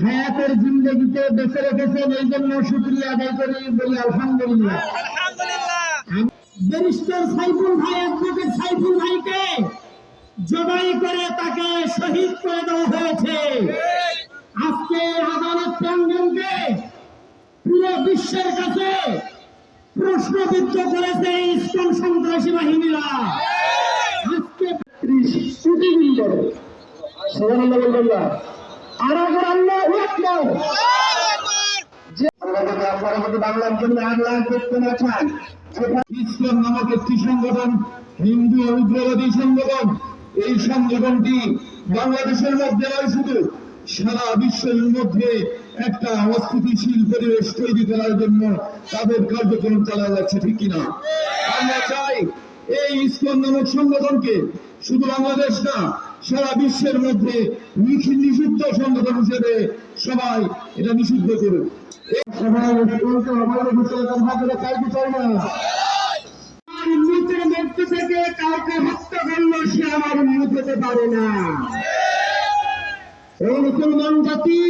হায়াতের জিন্দগিতে বেঁচে রেখেছেন এই জন্য শুক্রিয়া আদায় করি বলি আলহামদুলিল্লাহ। ব্যারিস্টার সাইফুল ভাই অ্যাডভোকেট সাইফুল ভাইকে জবাই করে তাকে শহীদ করে দেওয়া হয়েছে। আজকে আদালত প্রাঙ্গনকে পুরো বিশ্বের কাছে প্রশ্নবিদ্ধ করেছে ইস্কন সন্ত্রাসী বাহিনীরা। আজকে ছুটিবিল করে সুবহানাল্লাহ বলবেন না। হিন্দু উগ্রবাদী সংগঠন এই সংগঠনটি বাংলাদেশের মধ্যে নয় শুধু সারা বিশ্বের মধ্যে একটা অস্থিতিশীল পরিবেশ তৈরি করার জন্য তাদের কার্যক্রম চালা যাচ্ছে ঠিক কিনা আমরা চাই এই ইসকন নামক সংগঠনকে শুধু বাংলাদেশ না সারা বিশ্বের মধ্যে নিষিদ্ধ সংগঠন হিসেবে সবাই এটা নিষিদ্ধ করুক। এই সবাই ইসকনকে আমাদের ভিতরে কথা বলে কাউকে চাই না? আমার উন্নতির মধ্যে থেকে কাউকে হত্যা করল সে আমার উন্নত হতে পারে না। এই মুসলমান জাতি,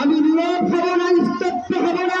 আমি নীরব হব না, নিস্তব্ধ হব না।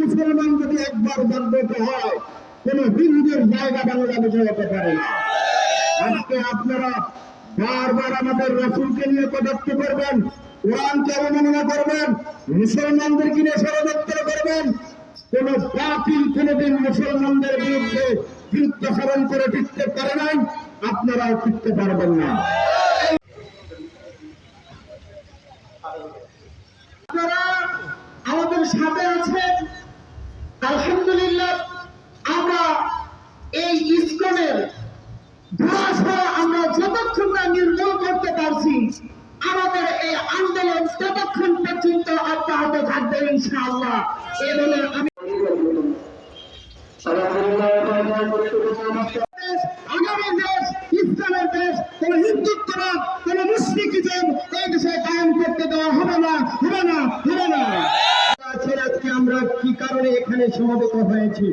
মুসলমান যদি একবার জাগ্রত হয়, কোন হিন্দুর জায়গা বাংলাদেশে হতে পারে আজকে আপনারা বারবার আমাদের রসুলকে নিয়ে করবেন কোরআনকে অবমাননা করবেন মুসলমানদেরকে নিয়ে ষড়যন্ত্র করবেন, কোন বাতিল কোনদিন মুসলমানদের বিরুদ্ধে বিরুদ্ধাচরণ করে টিকতে পারে নাই, আপনারাও টিকতে পারবেন না। সাথে আছেন আলহামদুলিল্লাহ, আমরা এই ইস্কনের আমরা যতক্ষণ না নির্মূল করতে পারছি, আমাদের এই আন্দোলন ততক্ষণ পর্যন্ত অব্যাহত থাকবে ইনশাআল্লাহ। এ বলে আমি আগামী দেশ ইসলামের দেশ, কোন হিন্দুত্ববাদ, কোন মুসলিকিজম এই দেশে কায়েম করতে দেওয়া হবে না হবে না। আজকে আমরা কি কারণে এখানে সমবেত হয়েছি?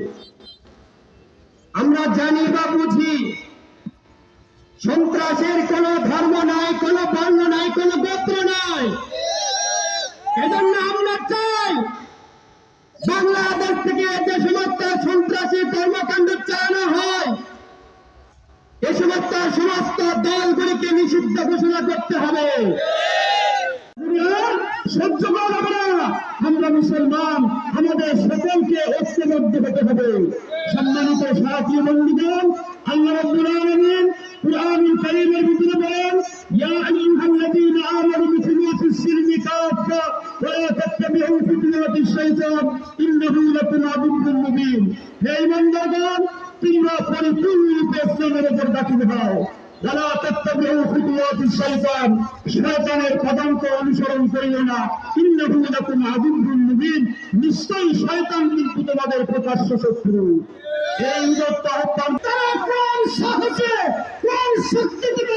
আমরা জানি বা বুঝি, সন্ত্রাসের কোন ধর্ম নাই, কোন বর্ণ নাই, কোন গোত্র নাই। এজন্য আমরা চাই বাংলাদেশ থেকে যে সমস্ত সন্ত্রাসী কর্মকাণ্ড চালানো হয়, এ সমস্ত সমস্ত দলগুলিকে নিষিদ্ধ ঘোষণা করতে হবে। সহ্য করা আমরা মুসলমান আমাদের সকলকে ঐক্যবদ্ধ হতে হবে সাথী বন্ধুগণ, আল্লাহ রাব্বুল আলামিন কুরআনুল কারীমের ভিতরে বলেন, ইয়া আইয়ুহাল্লাযীনা আমানু দুখুলু ফিস-সিলমি কাফা ওয়া লা তাত্তাবিউ শাইতান ইন্নাহু লাকুম আদুউউন মুবিন। হে ঈমানদারগণ তোমরা পরিপূর্ণরূপে ইসলামের উপর দাখিল হও। যারা তত্ত্ববিহু খুতুওয়াতিশ শয়তান শয়তানের পদাঙ্ক অনুসরণ করিও না। ইন্নাহু লাকুম আদুউউন মুবিন নিশ্চয়ই শয়তান কিন্তু তোমাদের প্রকাশ্য শত্রু। এই উদ্যোক্তা আহ্বান। তারা কোন সাহসে কোন শক্তি থেকে